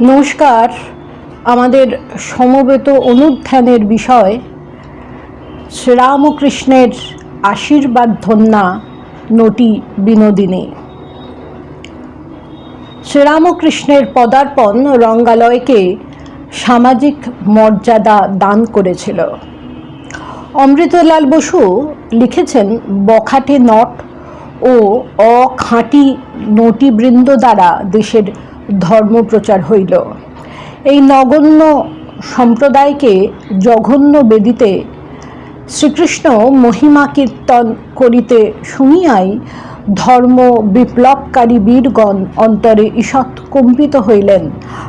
নমস্কার। আমাদের সমবেত অনুধ্যানের বিষয়, শ্রীরামকৃষ্ণের আশীর্বাদ ধন্যা নটি বিনোদিনী। শ্রীরামকৃষ্ণের পদার্পণ রঙ্গালয়কে সামাজিক মর্যাদা দান করেছিল। অমৃতলাল বসু লিখেছেন, বখাটে নট ও অখাঁটি নটিবৃন্দ দ্বারা দেশের ধর্ম প্রচার হইল। এই নগণ্য সম্প্রদায়কে জঘন্য বেদিতে শ্রীকৃষ্ণ মহিমা কীর্তন করিতে শুনিয়াই ধর্ম বিপ্লবকারী বীরগণ অন্তরে ঈষৎ কম্পিত হইলেন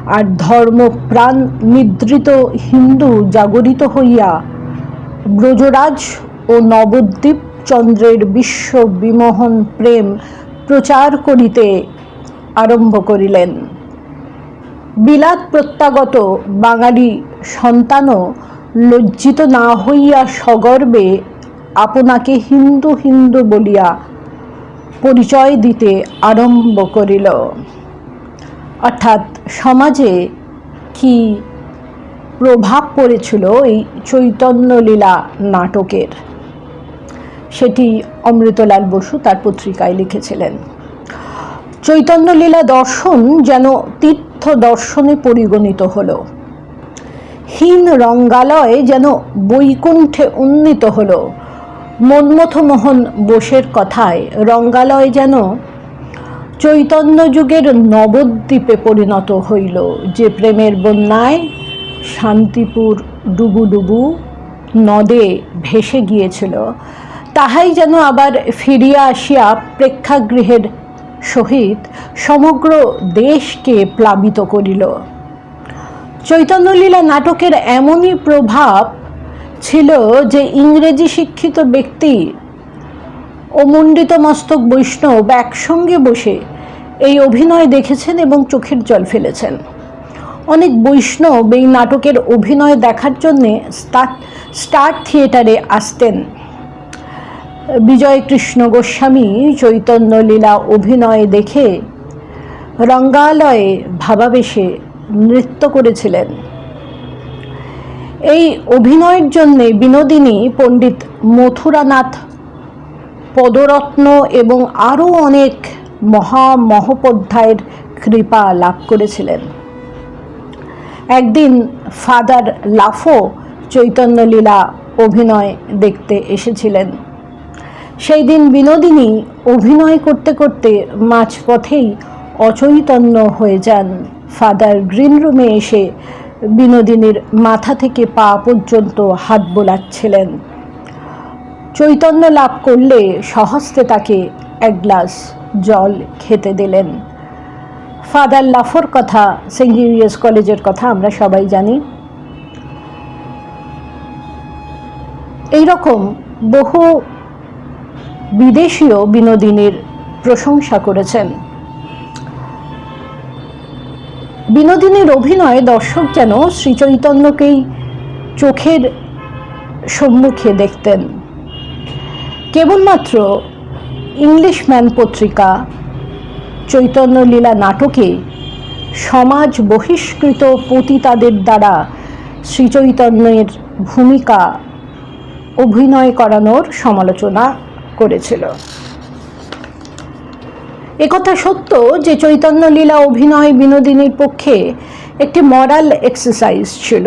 আর ধর্ম প্রাণ নিদ্রিত হিন্দু জাগরিত হইয়া ব্রজরাজ ও নবদ্বীপ চন্দ্রের বিশ্ব বিমোহন প্রেম প্রচার করিতে আরম্ভ করিলেন। বিলাত প্রত্যাগত বাঙালি সন্তানও লজ্জিত না হইয়া সগর্বে আপনাকে হিন্দু হিন্দু বলিয়া পরিচয় দিতে আরম্ভ করিল। অর্থাৎ সমাজে কি প্রভাব পড়েছিল এই চৈতন্যলীলা নাটকের? সেটি অমৃতলাল বসু তার পত্রিকায় লিখেছিলেন। চৈতন্যলীলা দর্শন যেন তীর্থ দর্শনে পরিগণিত হল। হীন রঙ্গালয় যেন বৈকুণ্ঠে উন্নীত হল। মনমথমোহন বোসের কথায়, রঙ্গালয় যেন চৈতন্য যুগের নবদ্বীপে পরিণত হইল। যে প্রেমের বন্যায় শান্তিপুর ডুবু ডুবু নদে ভেসে গিয়েছিল, তাহাই যেন আবার ফিরিয়া আসিয়া প্রেক্ষাগৃহের সহিত সমগ্র দেশকে প্লাবিত করিল। চৈতন্যলীলা নাটকের এমনই প্রভাব ছিল যে ইংরেজি শিক্ষিত ব্যক্তি ও অমণ্ডিত মস্তক বৈষ্ণব একসঙ্গে বসে এই অভিনয় দেখেছেন এবং চোখের জল ফেলেছেন। অনেক বৈষ্ণব এই নাটকের অভিনয় দেখার জন্যে স্টার থিয়েটারে আসতেন। বিজয় কৃষ্ণ গোস্বামী চৈতন্যলীলা অভিনয় দেখে রঙ্গালয়ে ভাবাবেশে নৃত্য করেছিলেন। এই অভিনয়ের জন্যে বিনোদিনী পণ্ডিত মথুরানাথ, পদরত্ন এবং আরও অনেক মহা মহোপাধ্যায়ের কৃপা লাভ করেছিলেন। একদিন ফাদার লাফো চৈতন্যলীলা অভিনয় দেখতে এসেছিলেন। সেই দিন বিনোদিনী অভিনয় করতে করতে মাঝপথেই অচৈতন্য হয়ে যান। ফাদার গ্রিন রুমে এসে বিনোদিনীর মাথা থেকে পা পর্যন্ত হাত বোলাচ্ছিলেন। চৈতন্য লাভ করলে সহস্তে তাকে এক গ্লাস জল খেতে দিলেন। ফাদার লাফোর কথা, সেন্ট জেভিয়ার্স কলেজের কথা আমরা সবাই জানি। এই রকম বহু বিদেশীয় বিনোদিনীর প্রশংসা করেছেন। বিনোদিনীর অভিনয়ে দর্শক যেন শ্রীচৈতন্যকেই চোখের সম্মুখে দেখতেন। কেবলমাত্র ইংলিশম্যান পত্রিকা চৈতন্যলীলা নাটকে সমাজ বহিষ্কৃত পতিতাদের দ্বারা শ্রীচৈতন্যের ভূমিকা অভিনয় করানোর সমালোচনা করেছিল। একথা সত্য যে চৈতন্যলীলা অভিনয় বিনোদিনীর পক্ষে একটি মরাল এক্সারসাইজ ছিল।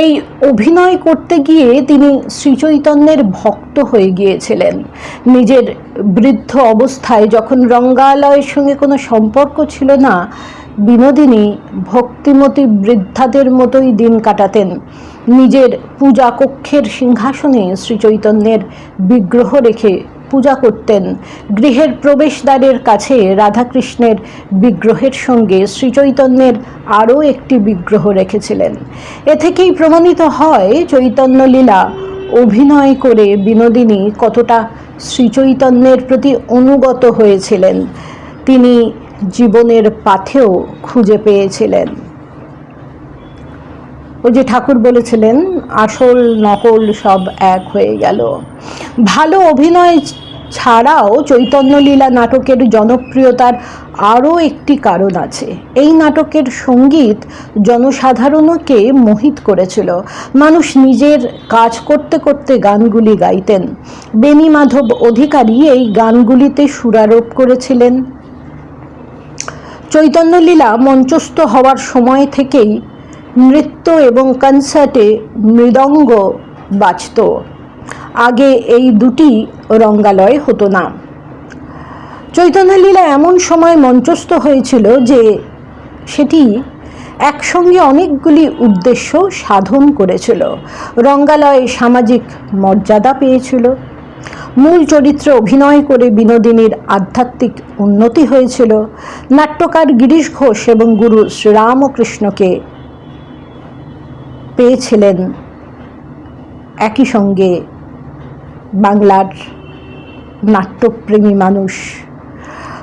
এই অভিনয় করতে গিয়ে তিনি শ্রীচৈতন্যের ভক্ত হয়ে গিয়েছিলেন। নিজের বৃদ্ধ অবস্থায় যখন রঙ্গালয়ের সঙ্গে কোনো সম্পর্ক ছিল না, বিনোদিনী ভক্তিমতী বৃদ্ধাদের মতোই দিন কাটাতেন। নিজের পূজা কক্ষের সিংহাসনে শ্রীচৈতন্যের বিগ্রহ রেখে পূজা করতেন। গৃহের প্রবেশদ্বারের কাছে রাধাকৃষ্ণের বিগ্রহের সঙ্গে শ্রীচৈতন্যের আরও একটি বিগ্রহ রেখেছিলেন। এ থেকেই প্রমাণিত হয় চৈতন্যলীলা অভিনয় করে বিনোদিনী কতটা শ্রীচৈতন্যের প্রতি অনুগত হয়েছিলেন। তিনি জীবনের পাথেও খুঁজে পেয়েছিলেন। ওই যে ঠাকুর বলেছিলেন, আসল নকল সব এক হয়ে গেল। ভালো অভিনয় ছাড়াও চৈতন্যলীলা নাটকের জনপ্রিয়তার আরও একটি কারণ আছে। এই নাটকের সংগীত জনসাধারণকে মোহিত করেছিল। মানুষ নিজের কাজ করতে করতে গানগুলি গাইতেন। বেণী মাধব অধিকারী এই গানগুলিতে সুরারোপ করেছিলেন। চৈতন্যলীলা মঞ্চস্থ হওয়ার সময় থেকেই নৃত্য এবং কনসার্টে মৃদঙ্গ বাজত। আগে এই দুটি রঙ্গালয় হতো না। চৈতন্যলীলা এমন সময় মঞ্চস্থ হয়েছিল যে সেটি একসঙ্গে অনেকগুলি উদ্দেশ্য সাধন করেছিল। রঙ্গালয় সামাজিক মর্যাদা পেয়েছিল। মূল চরিত্রে অভিনয় করে বিনোদিনীর আধ্যাত্মিক উন্নতি হয়েছিল। নাট্যকার গিরিশ ঘোষ এবং গুরু শ্রীরামকৃষ্ণকে পেয়েছিলেন একই সঙ্গে বাংলার নাট্যপ্রেমী মানুষ।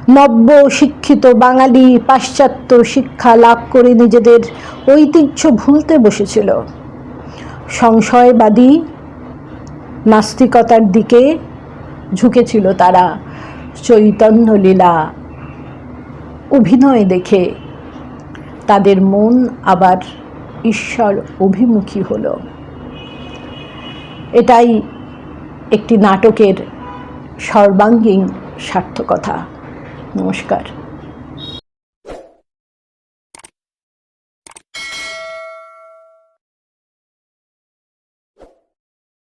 নব্য শিক্ষিত বাঙালি পাশ্চাত্য শিক্ষা লাভ করে নিজেদের ঐতিহ্য ভুলতে বসেছিল। সংশয়বাদী নাস্তিকতার দিকে ঝুঁকেছিল তারা। চৈতন্যলীলা অভিনয় দেখে তাদের মন আবার ঈশ্বর অভিমুখী হলো। এটাই একটি নাটকের সর্বাঙ্গীন সার্থকতা। নমস্কার।